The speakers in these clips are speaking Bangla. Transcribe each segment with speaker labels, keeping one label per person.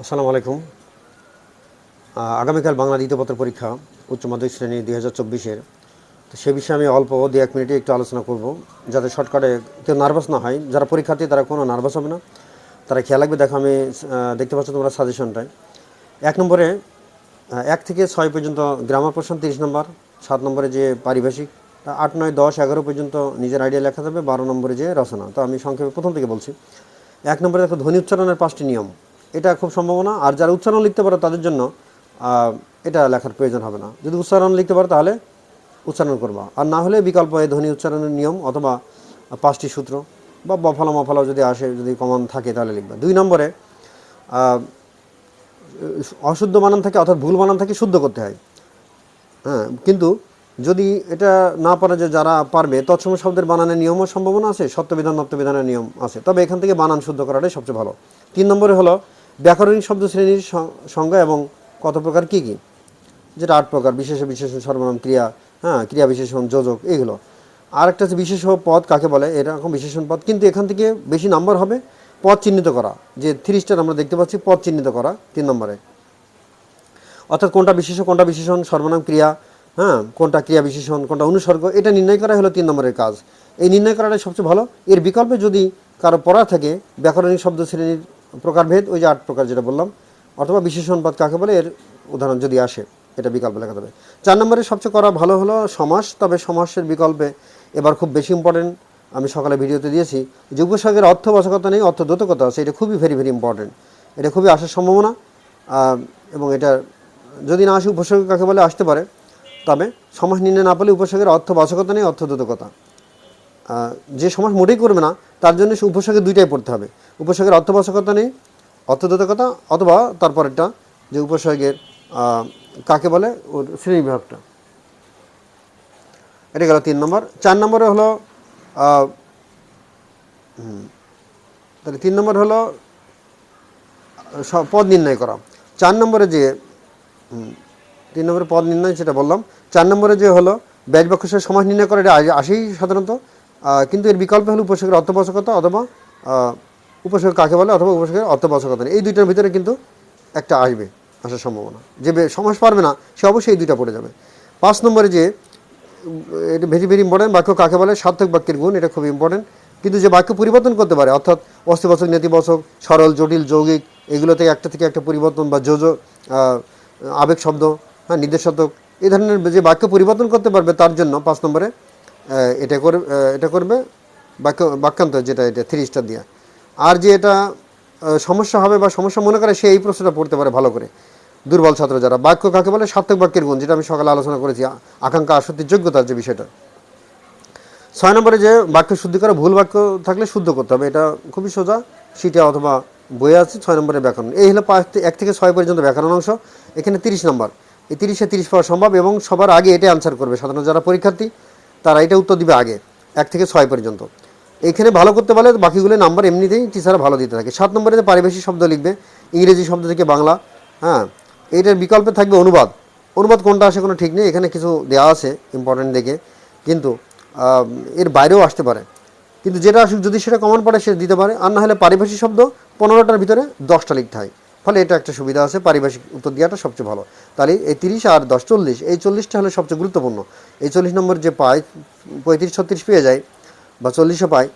Speaker 1: আসসালামু আলাইকুম। আগামীকাল বাংলা দ্বিতীয় পত্র পরীক্ষা, উচ্চ মাধ্যমিক শ্রেণি দুই হাজার চব্বিশের। তো সে বিষয়ে আমি অল্প দু এক মিনিটে একটু আলোচনা করব, যাতে শর্টকাটে কেউ নার্ভাস না হয়। যারা পরীক্ষার্থী, তারা কোনো নার্ভাস হবে না। তারা খেয়াল রাখবে, দেখো আমি দেখতে পাচ্ছ তোমরা সাজেশনটায়। এক নম্বরে এক থেকে ছয় পর্যন্ত গ্রামার প্রশ্ন, তিরিশ নম্বর। সাত নম্বরে যে পারিভাষিক আট, নয়, দশ, এগারো পর্যন্ত নিজের আইডিয়া লেখা যাবে। বারো নম্বরে যে রচনা। তো আমি সংক্ষেপে প্রথম থেকে বলছি। এক নম্বরে দেখো ধ্বনি উচ্চারণের পাঁচটি নিয়ম। এটা খুব সম্ভাবনা। আর যারা উচ্চারণ লিখতে পারে তাদের জন্য এটা লেখার প্রয়োজন হবে না। যদি উচ্চারণ লিখতে পারো তাহলে উচ্চারণ করবা। আর না হলে বিকল্প এই ধ্বনি উচ্চারণের নিয়ম অথবা পাঁচটি সূত্র বা বফালো মফালো যদি আসে, যদি কমন থাকে তাহলে লিখবা। দুই নম্বরে অশুদ্ধ বানান থাকে অর্থাৎ ভুল বানান থাকে শুদ্ধ করতে হয়। হ্যাঁ কিন্তু যদি এটা না পারে যে যারা পারবে, তৎসম শব্দের বানানের নিয়মও সম্ভাবনা আছে, সত্যবিধান, নত্যবিধানের নিয়ম আছে। তবে এখান থেকে বানান শুদ্ধ করাটাই সবচেয়ে ভালো। তিন নম্বরে হলো ব্যাকরণিক শব্দ শ্রেণির সংজ্ঞা এবং কত প্রকার কী কী? যেটা আট প্রকার, বিশেষ বিশেষণ, সর্বনাম, ক্রিয়া হ্যাঁ ক্রিয়া বিশেষণ, যোজক, এগুলো। আর একটা হচ্ছে বিশেষ পদ, কাকে বলে? এরকম বিশেষণ পদ, কিন্তু এখান থেকে বেশি নাম্বার হবে পদ চিহ্নিত করা। যে থ্রি স্টার আমরা দেখতে পাচ্ছি, পদ চিহ্নিত করা তিন নম্বরে। অর্থাৎ কোনটা বিশেষ কোনটা বিশেষণ, সর্বনাম, ক্রিয়া হ্যাঁ কোনটা ক্রিয়া বিশেষণ, কোনটা অনুসর্গ, এটা নির্ণয় করা হলো তিন নম্বরের কাজ। এই নির্ণয় করাটাই সবচেয়ে ভালো। এর বিকল্পে যদি কারও পড়া থাকে ব্যাকরণিক শব্দ শ্রেণির প্রকারভেদ ওই যে আট প্রকার যেটা বললাম অথবা বিশেষণ পদ কাকে বলে এর উদাহরণ যদি আসে এটা বিকল্প লেখা যাবে। চার নম্বরে সবচেয়ে করা ভালো হলো সমাস তবে সমাসের বিকল্পে এবার খুব বেশি ইম্পর্টেন্ট আমি সকালে ভিডিওতে দিয়েছি যে উপসর্গের অর্থবাচকতা নেই অর্থ দ্যোতকতা আছে এটা খুবই ভেরি ভেরি ইম্পর্টেন্ট এটা খুবই আসার সম্ভাবনা এবং এটা যদি না আসে উপসর্গ কাকে বলে আসতে পারে তবে সমাস নির্ণয় না পেলে উপসর্গের অর্থবাচকতা নেই অর্থদ্যোতকতা। আহ, যে সমাস মোটেই করবে না, তার জন্য সে উপসর্গের দুইটাই পড়তে হবে। উপসর্গের অর্থবাচকতা নেই অর্থদ্যোতকতা অথবা তারপরেরটা, যে উপসর্গের কাকে বলে, ওর শ্রেণি বিভাগটা। এটা গেল তিন নম্বর। চার নম্বরে হলো তাহলে তিন নম্বর হলো পদ নির্ণয় করা। চার নম্বরে যে তিন নম্বরে পদ নির্ণয় সেটা বললাম, চার নম্বরে যে হলো ব্যাজ সমাজ নির্ণয় করা, এটা আসেই সাধারণত। কিন্তু এর বিকল্প হলো উপসর্গের অর্থবাচকতা অথবা উপসর্গ কাকে বলে? অথবা উপসর্গের অর্থবাচকতা নেই। এই দুইটার ভিতরে কিন্তু একটা আসবে, আসার সম্ভাবনা। যে সমাজ পারবে না, সে অবশ্যই এই দুইটা পড়ে যাবে। পাঁচ নম্বরে যে, এটা ভেরি ভেরি ইম্পর্টেন্ট বাক্য কাকে বলে? সার্থক বাক্যের গুণ, এটা খুব ইম্পর্টেন্ট কিন্তু যে বাক্য পরিবর্তন করতে পারে, অর্থাৎ অস্থিবাচক নেতিবাচক, সরল, জটিল, যৌগিক এগুলোতে একটা থেকে একটা পরিবর্তন বা যোজ আবেগ শব্দ হ্যাঁ নির্দেশাত্মক এই ধরনের যে বাক্য পরিবর্তন করতে পারবে তার জন্য পাঁচ নম্বরে এটা করে এটা করবে, বাক্য, বাক্যান্ত যেটা এটা থ্রি স্টার দিয়া। আর যে এটা সমস্যা হবে বা সমস্যা মনে করে, সে এই প্রশ্নটা পড়তে পারে ভালো করে। দুর্বল ছাত্র যারা। বাক্য কাকে বলে? সার্থক বাক্যের গুণ, যেটা আমি সকালে আলোচনা করেছি। আকাঙ্ক্ষা আসক্তির যোগ্যতার যে বিষয়টা। ছয় নম্বরে যে বাক্য শুদ্ধি করা, ভুল বাক্য থাকলে শুদ্ধ করতে হবে। এটা খুবই সোজা। সিটে অথবা বইয়ে আছে ছয় নম্বরের ব্যাকরণ। এই হলো পাঁচ এক থেকে ছয় পর্যন্ত ব্যাকরণ অংশ। এখানে তিরিশ নম্বর। এই তিরিশে তিরিশ পাওয়া সম্ভব এবং সবার আগে এটা আনসার করবে। সাধারণত যারা পরীক্ষার্থী তারা এটা উত্তর দিবে আগে, এক থেকে ছয় পর্যন্ত। এখানে ভালো করতে পারলে বাকিগুলো নাম্বার এমনিতেই টিচাররা ভালো দিতে থাকে। সাত নম্বরে পারিভাষিক শব্দ লিখবে, ইংরেজি শব্দ থেকে বাংলা হ্যাঁ এইটার বিকল্পে থাকবে অনুবাদ। অনুবাদ কোনটা আসে কোনো ঠিক নেই, এখানে কিছু দেওয়া আছে ইম্পর্টেন্ট দেখে। কিন্তু এর বাইরেও আসতে পারে। কিন্তু যেটা আসুক, যদি সেটা কমন পড়ে, সে দিতে পারে। আর না হলে পারিভাষিক শব্দ পনেরোটার ভিতরে দশটা লিখতে হয়। ফলে এটা একটা সুবিধা আছে, পারিভাষিক উত্তর দেওয়াটা সবচেয়ে ভালো। তাহলে এই তিরিশ আর দশ চল্লিশ, এই চল্লিশটা হলে সবচেয়ে গুরুত্বপূর্ণ। এই চল্লিশ নম্বর যে পায় পঁয়ত্রিশ, ছত্রিশ পেয়ে যায় বা চল্লিশও পায়,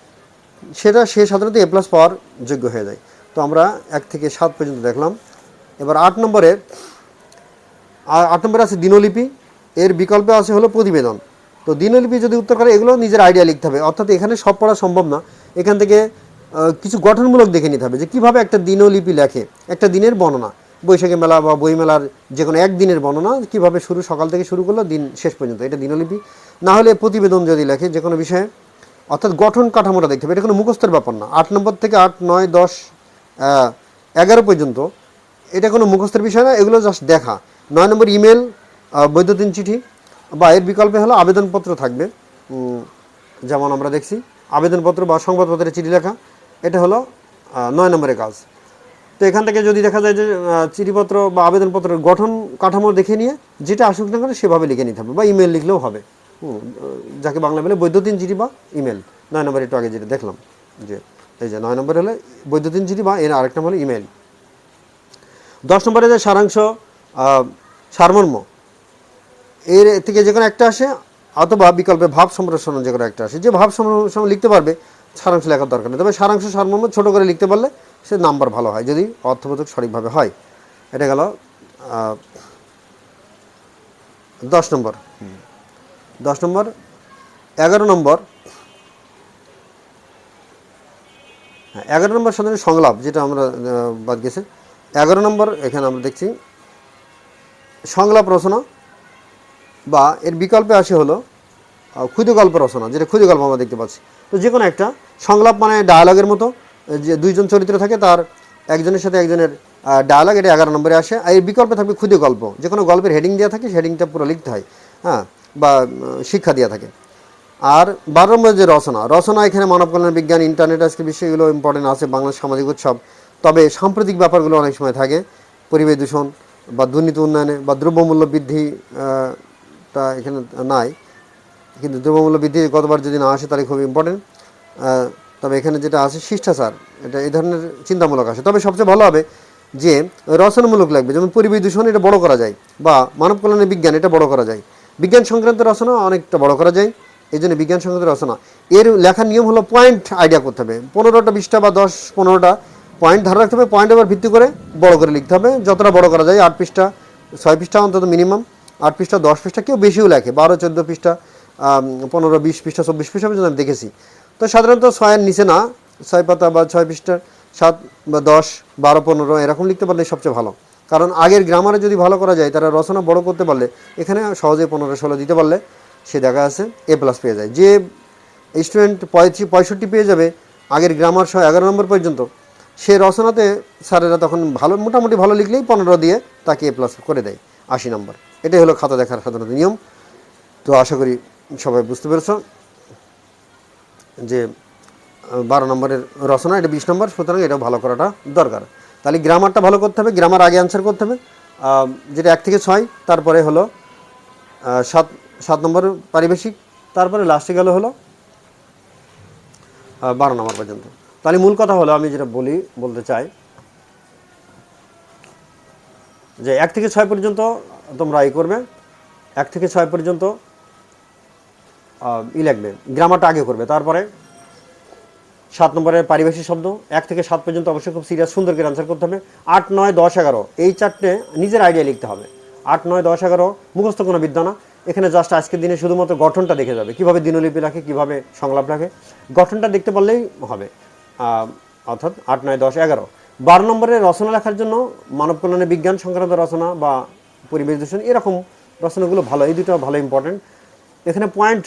Speaker 1: সেটা সে সাধারণত এ প্লাস পাওয়ার যোগ্য হয়ে যায়। তো আমরা এক থেকে সাত পর্যন্ত দেখলাম। এবার আট নম্বরে আর আট নম্বরে আছে দিনলিপি। এর বিকল্পে আছে হলো প্রতিবেদন। তো দিনলিপি যদি উত্তর করে, এগুলো নিজের আইডিয়া লিখতে হবে। অর্থাৎ এখানে সব পড়া সম্ভব না। এখান থেকে কিছু গঠনমূলক দেখে নিতে হবে যে কীভাবে একটা দিনলিপি লেখে। একটা দিনের বর্ণনা। বৈশাখী মেলা বা বইমেলার যে কোনো এক দিনের বর্ণনা কীভাবে শুরু, সকাল থেকে শুরু করল, দিন শেষ পর্যন্ত। এটা দিনলিপি। না হলে প্রতিবেদন যদি লেখে যে কোনো বিষয়ে, অর্থাৎ গঠন কাঠামোটা দেখতে হবে। এটা কোনো মুখস্থের ব্যাপার না। আট নম্বর থেকে আট, নয়, দশ এগারো পর্যন্ত। এটা কোনো মুখস্থের বিষয় না, এগুলো জাস্ট দেখা। নয় নম্বর ইমেল বৈদ্যুতিন চিঠি বা এর বিকল্পে হলো আবেদনপত্র থাকবে। যেমন আমরা দেখছি, আবেদনপত্র বা সংবাদপত্রে চিঠি লেখা। এটা হলো নয় নম্বরের কাজ। তো এখান থেকে যদি দেখা যায় যে চিঠিপত্র বা আবেদনপত্রের গঠন কাঠামো দেখে নিয়ে যেটা আসুক না কেন সেভাবে লিখে নিতে হবে বা ইমেল লিখলেও হবে। যাকে বাংলা বলে বৈদ্যুতিন চিঠি বা ইমেল। নয় নম্বর একটু আগে যেটা দেখলাম যে, এই যে নয় নম্বর হলে বৈদ্যুতিন চিঠি বা এর আরেকটা হলো ইমেল। দশ নম্বরে যে সারাংশ সারমর্ম, এর থেকে যে কোনো একটা আসে, অথবা বিকল্পে ভাব সম্প্রসারণ যে কোনো একটা আসে। যে ভাব সম্প্রসারণ লিখতে পারবে সারাংশ লেখার দরকার নেই। তবে সারাংশ সারমর্ম ছোট করে লিখতে পারলে সে নাম্বার ভালো হয়, যদি অর্থবোধক সঠিকভাবে হয়। এটা গেল দশ নম্বর। দশ নম্বর, এগারো নম্বর। হ্যাঁ এগারো নম্বর সাধারণত সংলাপ, যেটা আমরা বাদ গেছে। এগারো নম্বর, এখানে আমরা দেখছি, সংলাপ রচনা বা এর বিকল্পে আসে হলো আহ, ক্ষুদ্র গল্প রচনা যেটা ক্ষুদ্র গল্প আমরা দেখতে পাচ্ছি। তো যে কোনো একটা সংলাপ মানে ডায়ালগের মতো যে দুইজন চরিত্র থাকে তার একজনের সাথে একজনের ডায়ালগ এটা এগারো নম্বরে আসে। আর এর বিকল্পে থাকবে ক্ষুদ্র গল্প। যে কোনো গল্পের হেডিং দেওয়া থাকে হেডিংটা পুরো লিখতে হয় হ্যাঁ বা শিক্ষা দেওয়া থাকে। আর বারো নম্বর যে রচনা রচনা এখানে মানব কল্যাণ বিজ্ঞান ইন্টারনেট আজকে বিষয়গুলো ইম্পর্টেন্ট আছে বাংলা সামাজিক উৎসব। তবে সাম্প্রতিক ব্যাপারগুলো অনেক সময় থাকে পরিবেশ দূষণ বা দুর্নীতি উন্নয়নে বা দ্রব্যমূল্য বৃদ্ধি তা এখানে নাই। কিন্তু দ্রব্যমূল্য বৃদ্ধি গতবার যদি না আসে, তাহলে খুব ইম্পর্টেন্ট তবে এখানে যেটা আছে, শিষ্টাচার। এটা এই ধরনের চিন্তামূলক আসে। তবে সবচেয়ে ভালো হবে যে, রচনামূলক লাগবে। যেমন পরিবেশ দূষণ, এটা বড় করা যায়। বা মানব কল্যাণের বিজ্ঞান, এটা বড় করা যায়। বিজ্ঞান সংক্রান্ত রচনা অনেকটা বড় করা যায়। এই জন্য বিজ্ঞান সংক্রান্ত রচনা। এর লেখার নিয়ম হলো পয়েন্ট আইডিয়া করতে হবে। পনেরোটা, বিশটা বা দশ, পনেরোটা পয়েন্ট ধরে রাখতে হবে। পয়েন্টের উপর ভিত্তি করে বড় করে লিখতে হবে। যতটা বড় করা যায়, আট পৃষ্ঠা, ছয় পৃষ্ঠা অন্তত মিনিমাম আট পৃষ্ঠা, দশ পৃষ্ঠা, কেউ বেশিও লেখে। বারো, চোদ্দ পৃষ্ঠা পনেরো, বিশ পৃষ্ঠা, চব্বিশ পৃষ্ঠা পর্যন্ত আমি দেখেছি। তো সাধারণত ছয়ের নিচে না, ছয় পাতা বা ছয় পৃষ্ঠা সাত বা দশ, বারো, পনেরো এরকম লিখতে পারলে সবচেয়ে ভালো। কারণ আগের গ্রামারে যদি ভালো করা যায়, তারা রচনা বড় করতে পারলে, এখানে সহজে পনেরো, ষোলো দিতে পারলে সে দেখা আছে এ প্লাস পেয়ে যায়। যে স্টুডেন্ট পঁয়ত্রিশ, পঁয়ষট্টি পেয়ে যাবে, আগের গ্রামার সহ এগারো নম্বর পর্যন্ত, সে রচনাতে স্যারেরা তখন ভালো, মোটামুটি ভালো লিখলেই পনেরো দিয়ে তাকে এ প্লাস করে দেয়, আশি নম্বর। এটাই হলো খাতা দেখার সাধারণত নিয়ম। তো আশা করি সবাই বুঝতে পেরেছ? যে বারো নম্বরের রচনা, এটা বিশ নম্বর, সুতরাং এটা ভালো করাটা দরকার। তাহলে গ্রামারটা ভালো করতে হবে গ্রামার আগে অ্যান্সার করতে হবে। যেটা এক থেকে ছয়, তারপরে হলো সাত সাত নম্বর পারিবেশিক তারপরে লাস্টে গেল হলো বারো নম্বর পর্যন্ত। তাহলে মূল কথা হলো, আমি যেটা বলি, বলতে চাই, যে এক থেকে ছয় পর্যন্ত তোমরা ই করবে, এক থেকে ছয় পর্যন্ত ই লাগবে, গ্রামারটা আগে করবে, তারপরে সাত নম্বরের পারিভাষিক শব্দ, এক থেকে সাত পর্যন্ত অবশ্যই খুব সিরিয়াস সুন্দর করে আনসার করতে হবে। আট, নয়, দশ, এগারো, এই চারটে নিজের আইডিয়া লিখতে হবে। আট, নয়, দশ, এগারো, মুখস্থ কোনো বিদ্যা না। এখানে জাস্ট আজকের দিনে শুধুমাত্র গঠনটা দেখে যাবে, কীভাবে দিনলিপি রাখে, কীভাবে সংলাপ রাখে। গঠনটা দেখতে পারলেই হবে। অর্থাৎ আট, নয়, দশ, এগারো। বারো নম্বরে রচনা লেখার জন্য মানব কল্যাণে বিজ্ঞান সংক্রান্ত রচনা বা পরিবেশ দূষণ, এরকম রচনাগুলো ভালো, এই দুটো ভালো ইম্পর্টেন্ট এখানে পয়েন্ট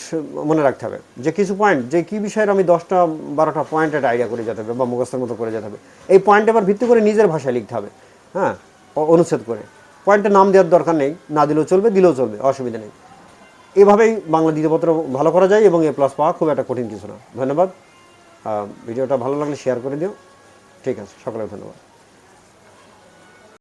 Speaker 1: মনে রাখতে হবে। যে কিছু পয়েন্ট যে কী বিষয়ের আমি দশটা, বারোটা পয়েন্টের আইডিয়া করে যেতে হবে বা মুখস্থের মতো করে যেতে হবে। এই পয়েন্ট আবার ভিত্তি করে নিজের ভাষায় লিখতে হবে হ্যাঁ? অনুচ্ছেদ করে। পয়েন্টের নাম দেওয়ার দরকার নেই, না দিলেও চলবে দিলেও চলবে, অসুবিধা নেই। এভাবেই বাংলা দ্বিতীয়পত্র ভালো করা যায় এবং এ প্লাস পাওয়া খুব একটা কঠিন কিছু না। ধন্যবাদ। ভিডিওটা ভালো লাগলে শেয়ার করে দিও। ঠিক আছে সকলের ধন্যবাদ।